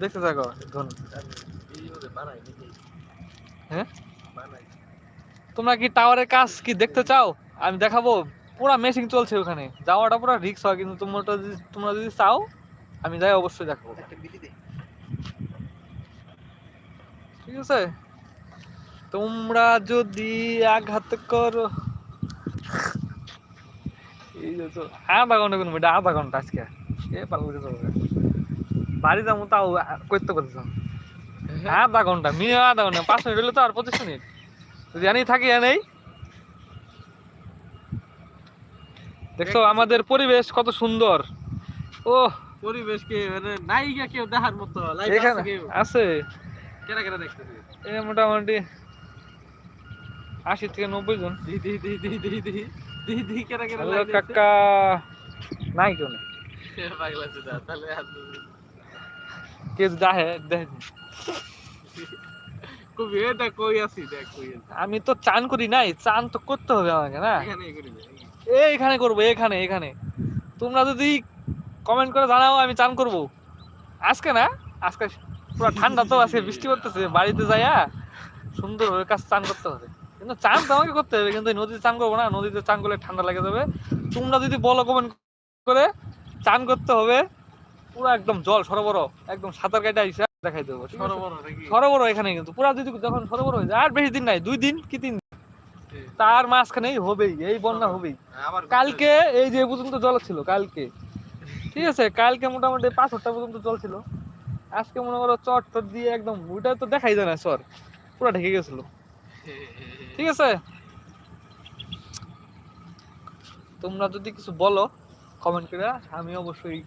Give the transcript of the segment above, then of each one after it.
দেখতে থাকো ধন হ্যাঁ? তোমরা কি টাওয়ারের কাজ কি দেখতে চাও? আমি দেখাবো। পুরা মেশিং চলছে ওখানে। যাওয়াটা পুরো রিক্স হয়, কিন্তু তোমরা যদি তোমরা যদি চাও, আমি যাই অবশ্যই দেখাবো। ঠিক আছে? তোমরা যদি আঘাত করো, এই আধা ঘণ্টা কোনো আধা ঘণ্টা আজকে। এ পাল চলবে বাড়ি যাব তাও করতে করতে আধা ঘণ্টা মিনিমাম আধা ঘণ্টা পাঁচ মিনিট হইলে তো আর পঁচিশ মিনিট। যদি আনি থাকি এনেই। দেখছ আমাদের পরিবেশ কত সুন্দর। ও পরিবেশ কে নাই কেউ দেখার মতো আছে মোটামুটি আশি থেকে নব্বই কেনা কবি দেখ কই আছি দেখ কই আমি তো চান করি নাই চান তো করতে হবে আমাকে না? এখানে এইখানে করব এখানে এখানে তোমরা যদি কমেন্ট করে জানাও আমি চান করব। আজকে না আজকে পুরো ঠান্ডা তো আজকে বৃষ্টি করতেছে বাড়িতে যাইয়া সুন্দর ভাবে কাজ চান করতে হবে। কিন্তু চান তো আমাকে করতে হবে কিন্তু নদীতে চান করব না নদীতে চান করলে ঠান্ডা লেগে যাবে। তোমরা যদি বলো কমেন্ট করে চান করতে হবে। পুরো একদম জল সরবরাহ একদম সাঁতার কাটা আইসা দেখাই দেবো সরবরাহ এখানে কিন্তু। পুরা যদি যখন সরবরাহ হয়ে যায় আর বেশি দিন নাই দুই দিন কি তিন দিন? তার মাঝখানেই হবেই এই বন্যা হবেই। কালকে এই যে পর্যন্ত জল ছিল কালকে। ঠিক আছে? কালকে মোটামুটি পাঁচ ছটা পর্যন্ত জল ছিল। আজকে মনে করো চট টট দিয়ে একদম ওইটা তো দেখাই যায় না সর পুরো ঢেকে গেছিল। ঠিক আছে? তোমরা যদি কিছু বলো কমেন্ট করে আমি অবশ্যই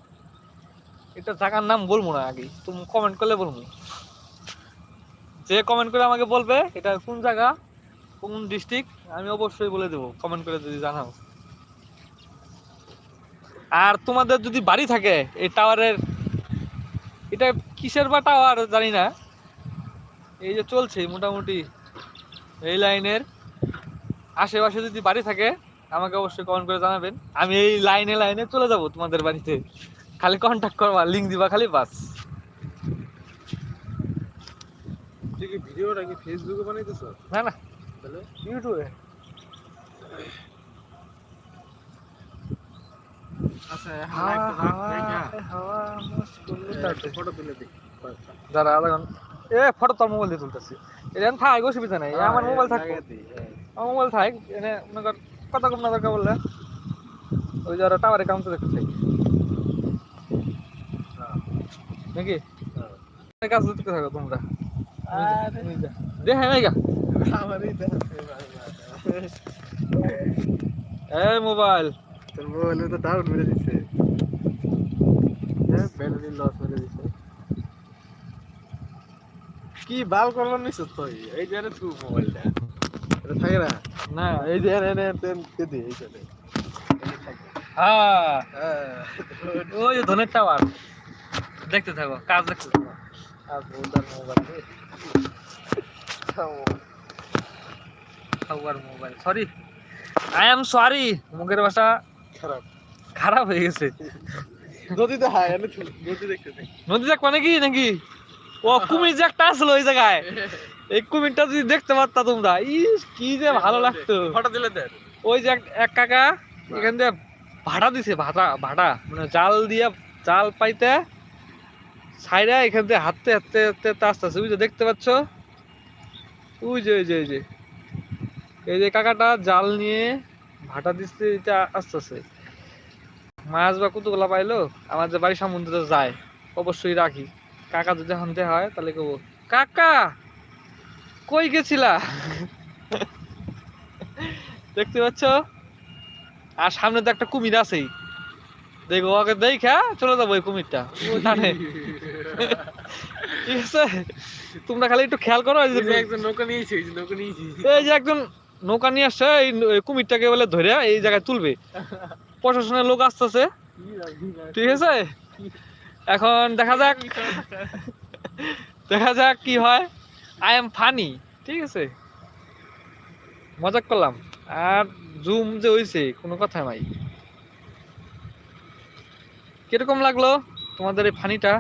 এটা জায়গার নাম বলব না আগে তুমি কমেন্ট করলে বলব। যে কমেন্ট করে আমাকে বলবে এটা কোন জায়গা, কোন ডিস্ট্রিক্ট আমি অবশ্যই বলে দেবো কমেন্ট করে যদি জানাও। আর তোমাদের যদি বাড়ি থাকে, এই টাওয়ারের এটা কিসের বা টাওয়ার জানি না। এই যে চলছে মোটামুটি এই লাইনের আশেপাশে যদি বাড়ি থাকে, আমাকে অবশ্যই কমেন্ট করে জানাবেন। আমি এই লাইনে লাইনে চলে যাব তোমাদের বাড়িতে। খালি কন্ট্যাক্ট করবা লিঙ্ক দিবা খালি বাস। ভিডিওটা কি ফেসবুকে বানাইতেছ? না না। ইউটিউবে আচ্ছা আধা ঘণ্টা এ ফটো তোর মোবাইল দিয়ে তুলতেছি। এটা থাক অসুবিধা নাই। আমার মোবাইল থাকবে আমার মোবাইল থাক। এনে মনে কর কথা কম না দরকার বললে। ওই যারা টাওয়ারে কাম তো দেখতে চাই। নাকি? কাজ দেখতে থাকো তোমরা। দেখে নাই গা এ মোবাইল। তোর মোবাইলে তো ডাউন মেরে দিছে। ব্যাটারি লস মেরে দিছে। কি বাল করলাম নিছ তুই? এই যে তুই মোবাইলটা। এটা থাকে না? না এই যে এনে এনে তেন কে দি এই চলে হ্যাঁ। হ্যাঁ। ওই ধনের টাওয়ার। দেখতে থাকো কাজ দেখতে থাকো। আর বলদার মোবাইল খাওয়ার mobile sorry I am sorry মুখের ভাষা খারাপ। খারাপ হয়ে গেছে। নদীতে হাই এনে নদী দেখতে নদী দেখ মানে কি নাকি? ও কুমির যে একটা আসলো ওই জায়গায়। এই কুমিরটা যদি দেখতে পারতা তোমরা ইস কি যে ভালো লাগতো। ফটো দিলে ওই যে এক- এক কাকা এখান দিয়ে ভাড়া দিছে ভাড়া ভাড়া। মানে জাল দিয়ে জাল পাইতে সাইডে এখান থেকে হাঁটতে হাঁটতে হাঁটতে হাঁটতে আস্তে আস্তে ওই দেখতে পাচ্ছ? ওই যে ওই যে ওই যে। এই যে কাকাটা জাল নিয়ে ভাটা দিচ্ছে এটা আস্তে আস্তে। মাছ বা কতগুলা পাইলো আমার যে বাড়ির সামনে তো যায় অবশ্যই রাখি। কাকা যদি হানতে হয় তাহলে কব কাকা কই গেছিলা? দেখতে পাচ্ছ? আর সামনে তো একটা কুমির আছেই। দেখো ওকে দেখা চলে যাব ওই কুমিরটা। ও জানে ঠিক আছে? তোমরা খালি একটু খেয়াল করো একজন নৌকা নিয়েছে এই যে নৌকা নিয়েছে এই যে একজন নৌকা নিয়ে আসছে এই কুমিরটাকে বলে ধরে এই জায়গায় তুলবে। প্রশাসনের লোক আসতেছে। ঠিক আছে? এখন দেখা যাক। দেখা যাক কি হয়। আই এম ফানি ঠিক আছে? মজাক করলাম। আর জুম যে হইছে কোনো কথা নাই। কীরকম লাগল তোমাদের এই ফানিটা